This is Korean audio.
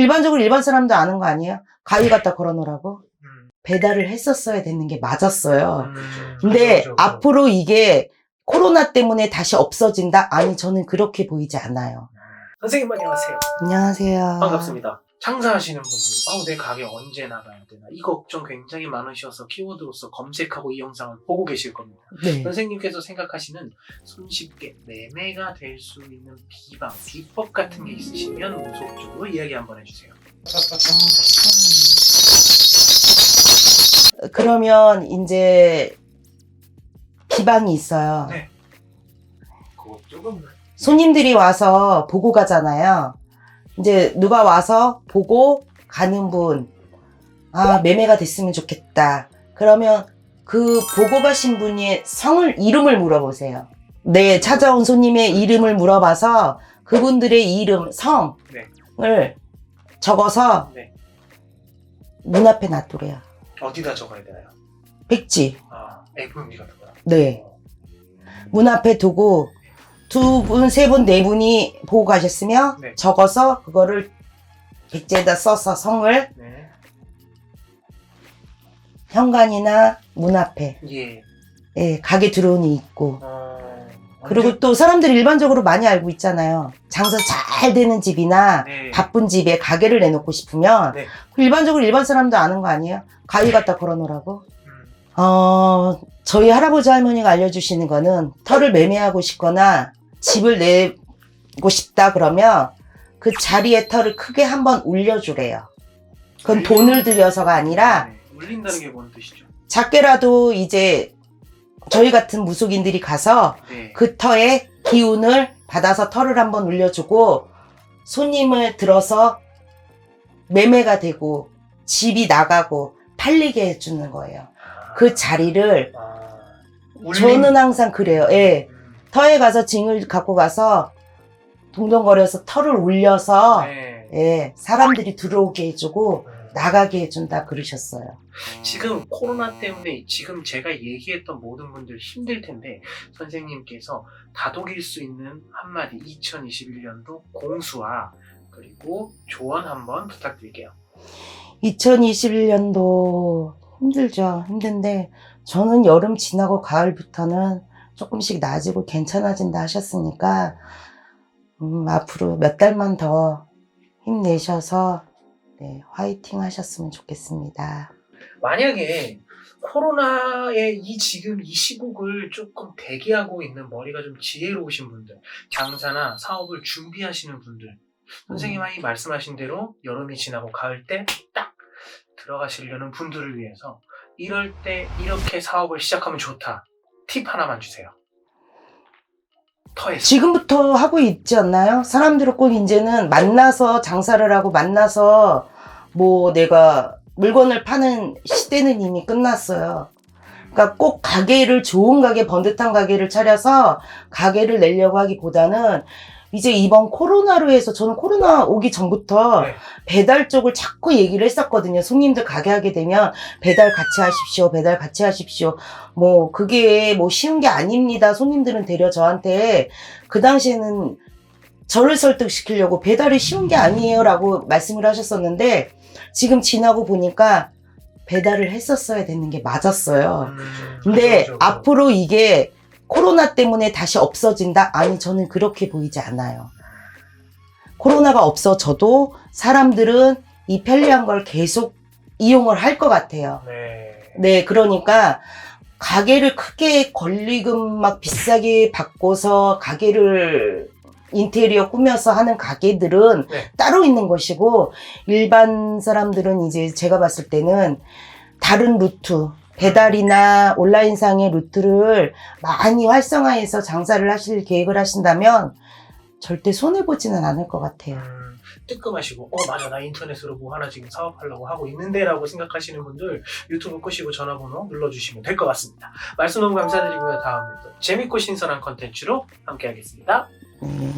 일반적으로 일반 사람도 아는 거 아니에요? 가위 갖다 걸어놓으라고? 음. 배달을 했었어야 되는 게 맞았어요. 음. 근데 그죠, 그죠. 앞으로 이게 코로나 때문에 다시 없어진다? 아니, 저는 그렇게 보이지 않아요. 선생님 안녕하세요. 안녕하세요. 반갑습니다. 장사하시는 분들, 아우 내 가게 언제 나가야 되나 이 걱정 굉장히 많으셔서 키워드로서 검색하고 이 영상을 보고 계실 겁니다. 네. 선생님께서 생각하시는 손쉽게 매매가 될 수 있는 비방, 비법 같은 게 있으시면 무속적으로 이야기 한번 해주세요. 그러면 이제 비방이 있어요. 네. 그거 조금 손님들이 와서 보고 가잖아요. 이제 누가 와서 보고 가는 분, 아, 매매가 됐으면 좋겠다. 그러면 그 보고 가신 분의 성을, 이름을 물어보세요. 네, 찾아온 손님의 이름을 물어봐서 그분들의 이름, 성을 네. 적어서 네. 문 앞에 놔두래요. 어디다 적어야 되나요? 백지. 아, A4용지 같은 거요? 네. 문 앞에 두고 두 분, 세 분, 네 분이 보고 가셨으면 네. 적어서 그거를 백지에다 써서 성을 네. 현관이나 문 앞에 예. 예, 가게 들어오니 있고 어, 그리고 또 사람들이 일반적으로 많이 알고 있잖아요. 장사 잘 되는 집이나 네. 바쁜 집에 가게를 내놓고 싶으면 네. 일반적으로 일반 사람도 아는 거 아니에요? 가위 갖다 걸어놓으라고? 음, 어, 저희 할아버지 할머니가 알려주시는 거는 터를 매매하고 싶거나 집을 내고 싶다 그러면 그 자리에 터를 크게 한번 울려주래요. 그건 돈을 들여서가 아니라 네. 울린다는 게 뭔 뜻이죠? 작게라도 이제 저희 같은 무속인들이 가서 네. 그 터에 기운을 받아서 터를 한번 울려주고 손님을 들어서 매매가 되고 집이 나가고 팔리게 해주는 거예요. 그 자리를 아, 저는 항상 그래요. 예. 음, 터에 가서 징을 갖고 가서 동동거려서 터를 울려서 네. 예, 사람들이 들어오게 해주고 음. 나가게 해준다 그러셨어요. 지금 코로나 때문에 지금 제가 얘기했던 모든 분들 힘들 텐데 선생님께서 다독일 수 있는 한마디 2021년도 공수와 그리고 조언 한번 부탁드릴게요. 2021년도 힘들죠. 힘든데 저는 여름 지나고 가을부터는 조금씩 나아지고 괜찮아진다 하셨으니까 음, 앞으로 몇 달만 더 힘내셔서 네, 화이팅 하셨으면 좋겠습니다. 만약에 코로나의 이 지금 이 시국을 조금 대기하고 있는 머리가 좀 지혜로우신 분들, 장사나 사업을 준비하시는 분들, 선생님이 말씀하신 대로 여름이 지나고 가을 때 딱 들어가시려는 분들을 위해서 이럴 때 이렇게 사업을 시작하면 좋다. 팁 하나만 주세요. 터에서. 지금부터 하고 있지 않나요? 사람들은 꼭 이제는 만나서 장사를 하고 만나서 뭐 내가 물건을 파는 시대는 이미 끝났어요. 그러니까 꼭 가게를 좋은 가게 번듯한 가게를 차려서 가게를 내려고 하기보다는 이제 이번 코로나로 해서 저는 코로나 오기 전부터 네. 배달 쪽을 자꾸 얘기를 했었거든요. 손님들 가게 하게 되면 배달 같이 하십시오. 배달 같이 하십시오. 뭐 그게 뭐 쉬운 게 아닙니다. 손님들은 되려 저한테 그 당시에는 저를 설득시키려고 배달이 쉬운 게 아니에요라고 말씀을 하셨었는데 지금 지나고 보니까 배달을 했었어야 되는 게 맞았어요. 음, 근데 그죠, 그죠. 앞으로 이게 코로나 때문에 다시 없어진다? 아니, 저는 그렇게 보이지 않아요. 코로나가 없어져도 사람들은 이 편리한 걸 계속 이용을 할 것 같아요. 네. 네, 그러니까 가게를 크게 권리금 막 비싸게 받고서 가게를 인테리어 꾸며서 하는 가게들은 네. 따로 있는 것이고 일반 사람들은 이제 제가 봤을 때는 다른 루트 배달이나 온라인상의 루트를 많이 활성화해서 장사를 하실 계획을 하신다면 절대 손해보지는 않을 것 같아요. 음, 뜨끔하시고 어 맞아 나 인터넷으로 뭐 하나 지금 사업하려고 하고 있는데 라고 생각하시는 분들 유튜브 끄시고 전화번호 눌러주시면 될 것 같습니다. 말씀 너무 감사드리고요. 다음에 또 재밌고 신선한 컨텐츠로 함께하겠습니다. 네.